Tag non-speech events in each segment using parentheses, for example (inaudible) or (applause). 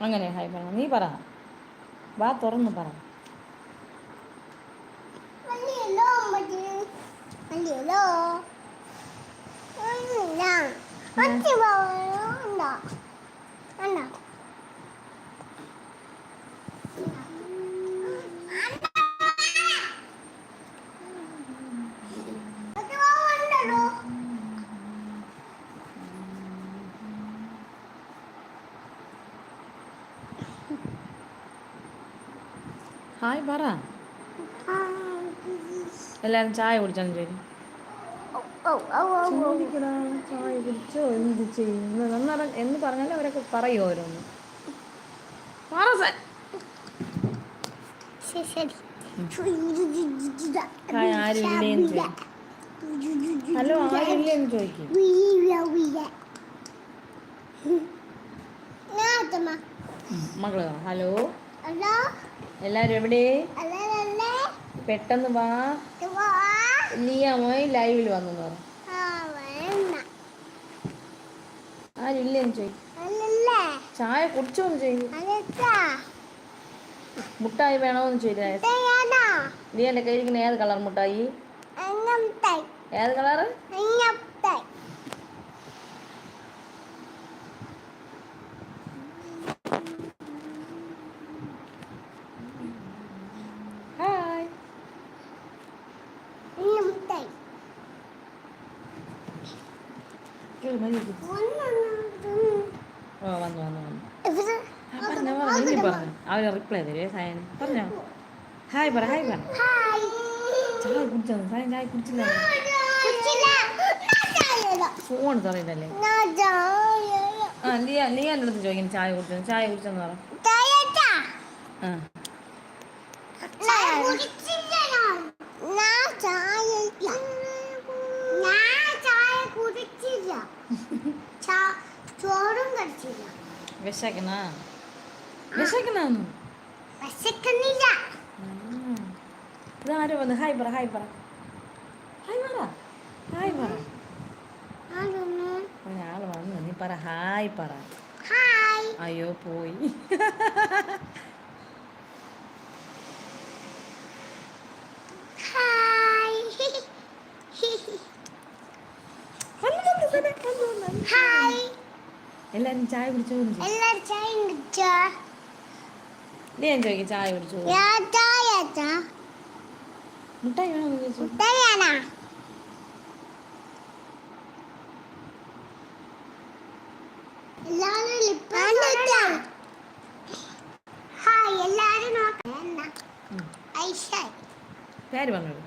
അങ്ങനെ ഹായ് പറ. നീ പറ. വാ തുറന്ന് പറ? ഉണ്ടോ? ഉണ്ടോ? ഹായ് പറ എല്ലാവരും ചായ കുടിച്ചാലും ശരി. ഓ, ഓ, ഓ, ഓ, ഓ. ചായ കുടിച്ചോ എന്ത് ചെയ്യുന്നു എന്നറ എന്ന് പറഞ്ഞാലും അവരൊക്കെ പറയും ഓരോന്ന്. ഹലോ ആരില്ലെന്ന് ചോദിക്കും. മകൾ ഹലോ? ഹലോ? എല്ലാവരും എവിടെ? പെട്ടെന്ന് വാ. ലിയാമോയി ലൈവിൽ വന്നു പറ ആ, വേണ്ട. ആരും ഇല്ലേന്ന് ചോദിക്കും. അല്ലല്ലേ. ചായ കുടിച്ചോന്ന് അതെത്താ മുട്ടായി വേണോന്ന് ചോദിക്കും. തയ്യാറാ ലിയന്റെ കയ്യിരിക്കുന്ന ഏത് കളർ മുട്ടായി? ഏത് കളറ് അങ്ങനത്തെ ഹായ് അങ്ങനത്തെ കേറ് മതി ഇരിക്ക്. ഓ വന്നു വന്നു. വന്നു പറഞ്ഞോ പറഞ്ഞു ഇനി പറഞ്ഞു. അവർ റിപ്ലൈ തരുവേ സായൻ പറഞ്ഞോ. ഹായ് പറ ഹായ് പറ. ചായ കുടിച്ചോ? സായൻ ചായ കുടിച്ചില്ല. ഫോൺ തറയില്ലല്ലേ ആ ലിയ ലിയാന്റെ അടുത്ത് ചോദിക്കുന്നു ചായ കുടിച്ചോ? ചായ കുടിച്ചെന്ന് പറ. ആ. ചായ കുടിച്ചില്ല ചോറും കഴിച്ചില്ല വിശക്കണ വിശക്കണാന്ന് വിശക്കുന്നില്ല. ഇതാരോ വന്ന്? ഹായ് പറ ഹായ് പറ. ഹായ് പറ. ഹായ് പറ. ഒരാൾ വന്നു നീ പറ ഹായ് പറ. അയ്യോ പോയി ഹായ് വന്നു, വന്നു, വന്നു, വന്നു, വന്നു. ഹായ് എല്ലാരും ചായ കുടിച്ചോ എല്ലാരും ചായ കുടിച്ചോ? ഞാൻ ചോദിക്കും ചായ കുടിച്ചോ? ഞാൻ ചായ ചാ മുട്ടായി വേണോ ചോദിച്ചു? തയ്യാറാ എല്ലാരും ലിപ്പ് ഹായ് എല്ലാരും നോക്കണ്ട ഉം. പേര് പറഞ്ഞോളൂ.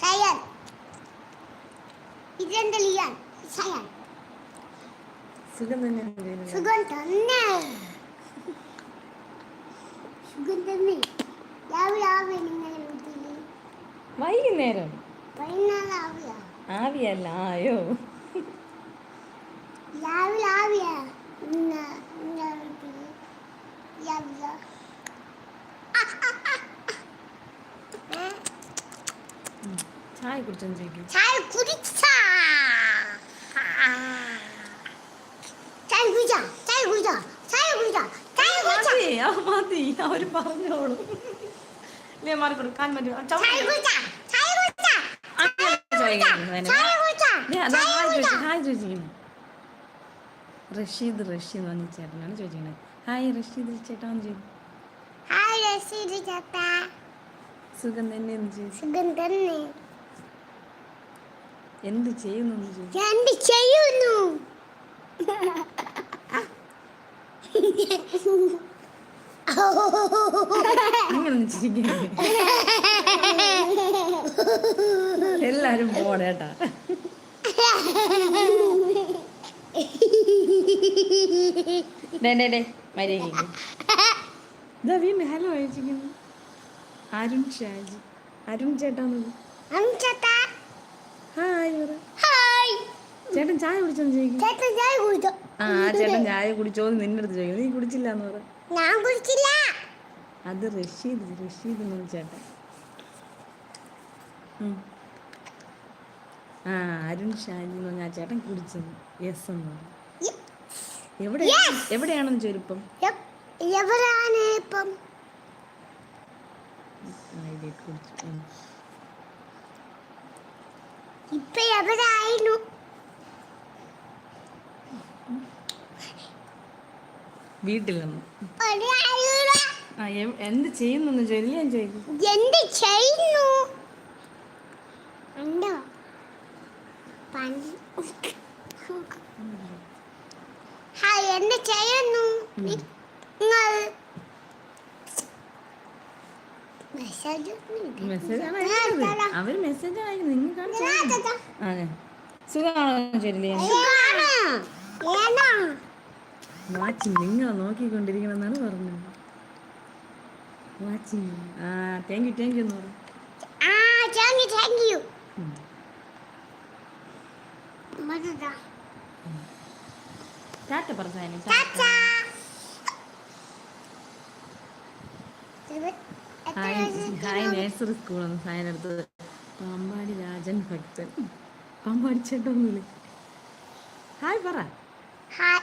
സയൻ. ഇതെന്റെ ലിയാൻ. സയൻ. സുഖം തന്നെ ചെയ്യുന്നത്. സുഖം തന്നെ സുഖം തന്നെ രാവിലെ ആവേ നിങ്ങളെ വീട്ടിൽ വൈകുന്നേരം വൈകുന്നേരം ആവിയാ ആവിയല്ല ആയോ രാവിലെ ആവിയാ ഇന്ന് നിങ്ങളെ വീട്ടിൽ രാവിലെ ഏ? ചായ കുടിച്ചോന്ന് ചോദിക്കും ചായ കുടിച്ചാ ചായ കുടിച്ചാ ചായ കുടിച്ചാ ചായ കുടിച്ചാ ചായ കുടിച്ചാ മതി ആ മതി അവർ പറഞ്ഞോളൂ ഇല്ലേ മാറിക്കൊടു കാൽ മതി ആ, ചവിട്ടി. ചായ കുടിച്ചാ ചായ കുടിച്ചാ അങ്ങനെ ചോദിക്കുന്നു തന്നെ. ചായ കുടിച്ചാ ദേ, അതാ അവർ പറഞ്ഞോളൂ. കുടിച്ചാ മാറി കൊടുക്കാൻ പറ്റും റഷീദ് റഷീദ് വന്നു ചേട്ടനാണ് ചോദിക്കുന്നത് ഹായ് റഷീദ് ചോദിക്കും. ഹായ് ചേട്ടാ. സുഖം തന്നെ സുഖം തന്നെ. എന്ത് ചെയ്യുന്നു എന്ത് ചെയ്യുന്നു? (laughs) (laughs) എല്ലാരും പോണേട്ടാ വീണ്ടും ഹലോ അയച്ചിരിക്കുന്നു. അരുൺ ഷാജി. അരുൺ ചേട്ടാ ഹായ് പറ ഹായ് ചേട്ടൻ ചായ കുടിച്ചോ ചേട്ടൻ ചായ കുടിച്ചോ? ആ ചേട്ടൻ ചായ കുടിച്ചോ നിന്റെ അടുത്ത് ചോദിക്കും. നീ കുടിച്ചില്ല എന്ന് പറ. ഞാൻ കുടിച്ചില്ല. അത് റഷീദ് റഷീദ് എന്ന് പറഞ്ഞ ചേട്ടൻ. ഉം. ആ അരുൺ ഷാജി എന്ന് പറഞ്ഞാ ചേട്ടൻ കുടിച്ചത് യെസ് എന്ന് പറഞ്ഞു. എവിടെ എവിടെയാണെന്ന് ചോദിപ്പം എവിടെയാണ് ഇപ്പം? കുടിച്ചു. ഇപ്പൊ എവരായിരുന്നു വീട്ടിൽ നിന്ന്. ആ എന്ത് ചെയ്യുന്നു ചൊല്ലിയാൻ ചോദിക്കും എന്ത് ചെയ്യുന്നു? ഉണ്ടോ ഹായ് എന്ത്? ചെയ്യുന്നു? നിങ്ങൾ മെസ്സേജ് മെസ്സേജ് അയക്കുന്നത്. അവർ അയക്കുന്നത് നിങ്ങൾ നോക്കിക്കൊണ്ടിരിക്കണമെന്നാണ് പറഞ്ഞത്. വാച്ചിങ് ആ താങ്ക് യു താങ്ക് യു എന്ന് പറഞ്ഞു ടാറ്റ പറഞ്ഞു ഹായ് നേഴ്സറി സ്കൂളാണ് പാമ്പാടി രാജൻ ഭക്തൻ. പാമ്പാടി ചേട്ടൊന്നുമില്ല ഹായ് പറ. ഹായ്.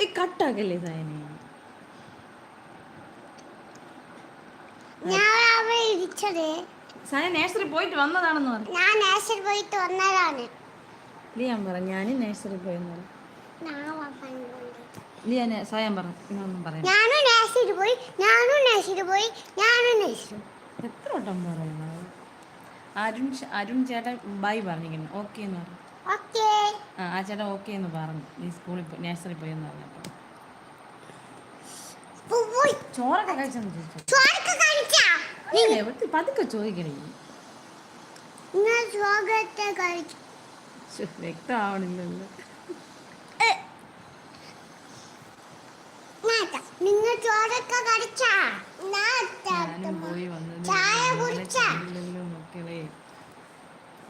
ഈ കട്ടാക്കല്ലേ സായനെ? ഞാൻ അവിടെ ഇരിച്ചത്. സായ നേഴ്സറി പോയിട്ട് വന്നതാണെന്ന് പറഞ്ഞു. ഞാൻ നേഴ്സറി പോയിട്ട് വന്നതാണ്. ലിയാൻ പറ ഞാൻ നേഴ്സറി പോയെന്ന് പറഞ്ഞു. ഞാൻ വന്നത് ലിയാൻ സായം പറ ഇന്നൊന്നും പറയാം ഞാനും നേഴ്സറി പോയി ഞാനും നേഴ്സറി പോയി ഞാനും നേഴ്സറി എത്ര വട്ടം പറയുന്നത്? അരുൺ അരുൺ ചേട്ടൻ ബൈ പറഞ്ഞിരിക്കുന്നു. ഓക്കെ എന്ന് പറഞ്ഞു. ഓക്കേ ആ ചേട്ടൻ ഓക്കെ എന്ന് പറഞ്ഞു. നീ സ്കൂളിൽ പോയി നേഴ്സറി പോയെന്ന് പറഞ്ഞപ്പോൾ പോയി ചോറൊക്കെ കഴിച്ചെന്ന് ചോദിച്ചു? പതുക്കെ ചോദിക്കണേ. വ്യക്തമാവണില്ലല്ലോ. നിങ്ങൾ ചോറൊക്കെ കഴിച്ചാ? പോയി വന്നത് മക്കളെ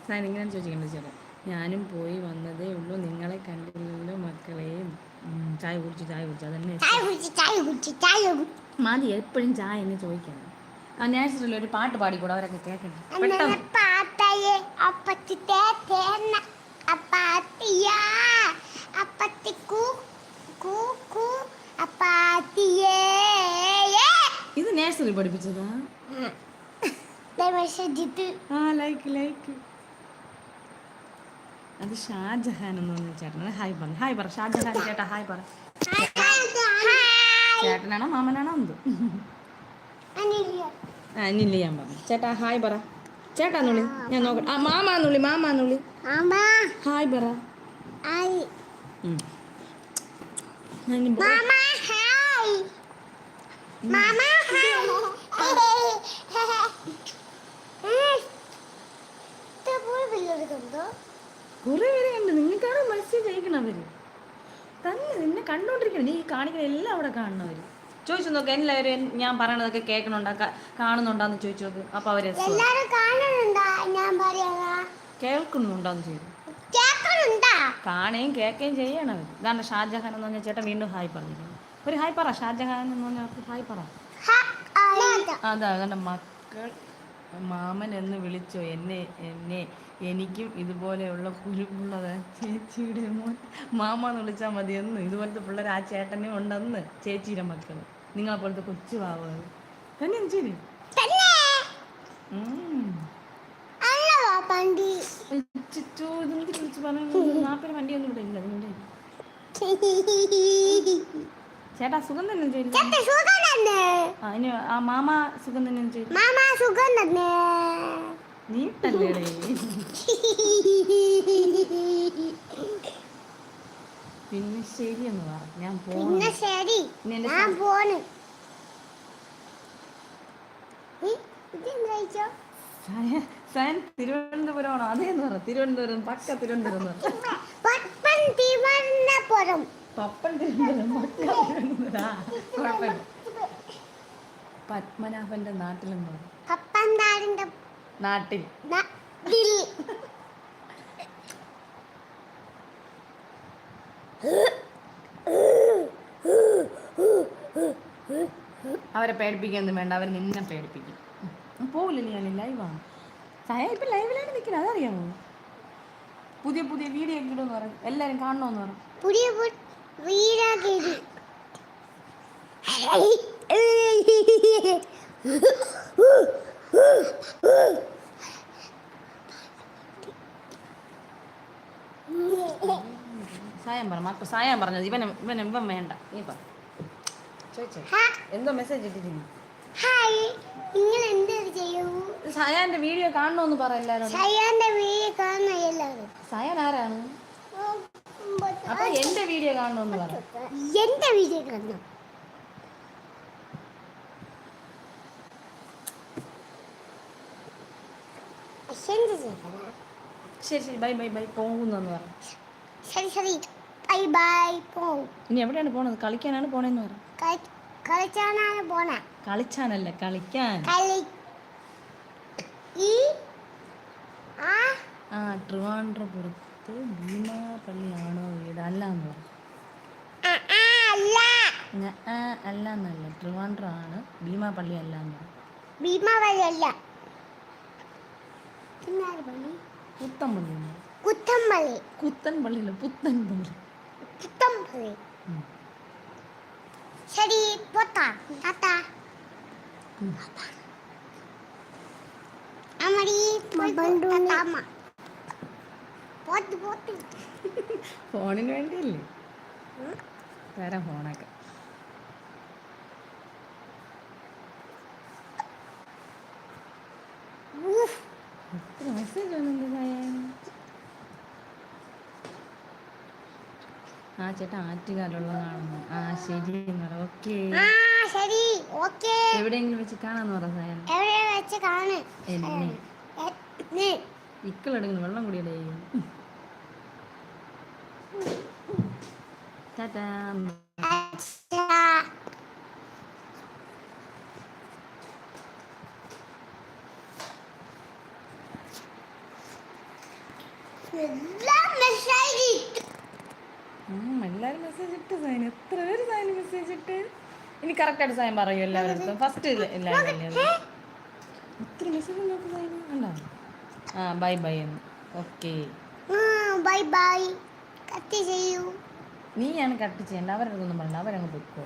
സാൻ ഇങ്ങനെ ചോദിക്കണ്ട ചേട്ടാ. ഞാനും പോയി വന്നതേ ഉള്ളൂ. നിങ്ങളെ കണ്ടില്ലല്ലോ മക്കളെ. ഉം, ചായ കുടിച്ചു ചായ കുടിച്ചു. അതന്നെ മതി എപ്പോഴും ചായ എന്നെ ചോദിക്കണം ആ നേഴ്സറിയിൽ ഒരു പാട്ട് പാടിക്കൂടെ അവരൊക്കെ കേൾക്കട്ടെ ഇത് നേഴ്സറി പഠിപ്പിച്ചതാ. Like like. അത് ഷാജഹാൻ എന്ന് പറഞ്ഞ ചേട്ടനാണ്. ഹായ് പറഞ്ഞു ഹായ് പറ. ഷാജഹാൻ ചേട്ടാ ഹായ് പറ. ചേട്ടനാണോ മാമനാണോ എന്ത്? അനില്ല ഞാൻ പറഞ്ഞു. ചേട്ടാ ഹായ് പറ. ചേട്ടാന്നുള്ളി ഞാൻ നോക്കട്ടെ. ആ മാമാന്നുള്ളി മാമാന്നുള്ളി നുള്ളി ഹായ് പറ. മാമ കുറേ പേര് കണ്ടു നിങ്ങൾക്കാണ് മെസ്സേജ് അയക്കണവര് തന്നെ നിന്നെ കണ്ടോണ്ടിരിക്കണം. നീ കാണിക്കുന്ന എല്ലാം അവിടെ കാണണവര് ചോദിച്ചു നോക്ക് എല്ലാവരും ഞാൻ പറയണതൊക്കെ കേൾക്കണുണ്ടാ? കാണുന്നുണ്ടാന്ന് ചോദിച്ചു നോക്ക്. അപ്പൊ അവർ കേൾക്കുന്നുണ്ടോന്ന് കേൾക്കുന്നുണ്ടാ? കാണുകയും കേൾക്കുകയും ചെയ്യണം ഇതാണ് ഷാജഹാൻ എന്ന് പറഞ്ഞ ചേട്ടൻ വീണ്ടും ഹായ് പറഞ്ഞിരിക്കുന്നു. ഒരു ഹായ് പറ ഷാജഹാൻ എന്ന് പറഞ്ഞവർക്ക് ഹായ് പറ. അതാ കണ്ട മക്കൾ മാമൻ എന്ന് വിളിച്ചോ എന്നെ എന്നെ. എനിക്കും ഇതുപോലെയുള്ള കുരുപ്പുള്ളത് ചേച്ചിയുടെ മോൻ മാമ എന്ന് വിളിച്ചാൽ മതിയെന്ന് ഇതുപോലത്തെ പിള്ളേർ ആ ചേട്ടനെ ഉണ്ടെന്ന് ചേച്ചിയുടെ മക്കൾ. നിങ്ങളെ പോലത്തെ കൊച്ചു പാവുകൾ തന്നെ ഇല്ല ചേട്ടാ സുഖം തന്നെ ചോദിച്ചു ആ മാമ സുഖം തന്നെ ചോദിച്ചു മാമ സുഖം തന്നെ. നീട്ടല്ലേടേ പിന്നെ എന്ന് പറ. ഞാൻ പിന്നെ ശരി. ഞാൻ പോണ് സയൻ തിരുവനന്തപുരമാണോ? അതേന്ന് പറ. തിരുവനന്തപുരം പക്ക തിരുവനന്തപുരം പപ്പൻ തിരുവനന്തപുരം. പപ്പൻ തിരുവനന്തപുരം പക്ക തിരുവനന്തപുരം. ആ, പത്മനാഭന്റെ നാട്ടിലും പപ്പൻ താരിന്റെ നാട്ടിൽ. അവരെ പേടിപ്പിക്കൊന്നും വേണ്ട അവർ നിന്നെ പേടിപ്പിക്കും. പോകില്ല പോവില്ല ഞാൻ ലൈവാണ് സയ ഇപ്പം ലൈവിലാണ് നിൽക്കുന്നത് അതറിയാമോ പുതിയ പുതിയ വീഡിയോ ഒക്കെ ഇടുമെന്ന് പറഞ്ഞു എല്ലാവരും കാണണമെന്ന് പറഞ്ഞു പുതിയ വീരാഗിരി സായം പറ മക്കൾ സായം പറഞ്ഞത്. ഇവൻ ഇവൻ ഇവൻ വേണ്ട. നീ പറ. ചോദിച്ചോ എന്തോ മെസ്സേജ് ഇട്ടിരുന്നു സായാന്റെ വീഡിയോ കാണണമെന്ന് പറ എല്ലാരോടും. സയാന്റെ വീഡിയോ കാണുന്ന എല്ലാവരും സായാൻ ആരാണ്? അപ്പൊ എന്റെ വീഡിയോ കാണണമെന്ന് പറ. എന്റെ വീഡിയോ കാണണം. ശരി ശരി. ബൈ ബൈ ബൈ പോകുന്നെന്ന് പറഞ്ഞു ശരി ശരി. ബൈ ബൈ ഇനി എവിടെയാണ് പോണത്? കളിക്കാനാണ് പോണെന്ന് പറഞ്ഞു കളി- കളിച്ചാനാണ് പോണ. കളിച്ചാനല്ല കളിക്കാൻ. കളി. ഈ ആ. ആ ട്രിവാൻഡ്രപുരത്ത് ഭീമാപള്ളിയാണോ വീട്? അല്ല എന്ന് പറ. ആ, ആ, അല്ല. എന്നല്ല. ട്രിവാൻഡ്രം ആണ് ഭീമാപള്ളി അല്ല എന്ന് പറ. ഭീമാവലി അല്ല. പിന്നാര് പള്ളി പുത്തൻപള്ളി എന്ന് പറ. കുത്തമ്പള്ളി കുത്തൻപള്ളിയില്ല പുത്തൻപള്ളി കുത്തമ്പള്ളി ഉം. ശരി പോത്താ താത്ത ഉം. അമ്മടി താത്താമ്മ പോത്ത് പോത്ത് ഫോണിന് വേണ്ടിയല്ലേ തരാം ഫോണൊക്കെ മെസ്സേജ് സായാൻ ആ ചേട്ടാ ആറ്റുകാലുള്ളതാണെന്ന് ആ ശരി എന്ന് പറ ഓക്കെ. ആ ശരി ഓക്കേ. എവിടെയെങ്കിലും വെച്ച് കാണാന്ന് പറ സായാൻ എവിടെ വെച്ച് കാണ് എന്നെ. നീ ഇക്കളെടുക്കുന്നു വെള്ളം കുടിയടേ. ടാറ്റാ അച്ഛാ എല്ലാം മെസ്സേജ് ഉം, എല്ലാവരും മെസ്സേജ് ഇട്ട് സൈൻ എത്ര പേര് സൈൻ മെസ്സേജ് ഇട്ട്? ഇനി കറക്റ്റായിട്ട് സൈൻ പറയൂ എല്ലാവരും ഫസ്റ്റ് എല്ലാവരും ഇത്ര മെസ്സേജ് നോക്കി സൈൻ ഉണ്ടോ? ആ ബൈ ബൈ എന്ന്. ഓക്കെ ബൈ ബൈ കട്ട് ചെയ്യൂ. നീയാണ് കട്ട് ചെയ്യേണ്ട അവരുടെ ഒന്നും പറയണ്ട. അവരങ്ങ് പൊയ്ക്കോ.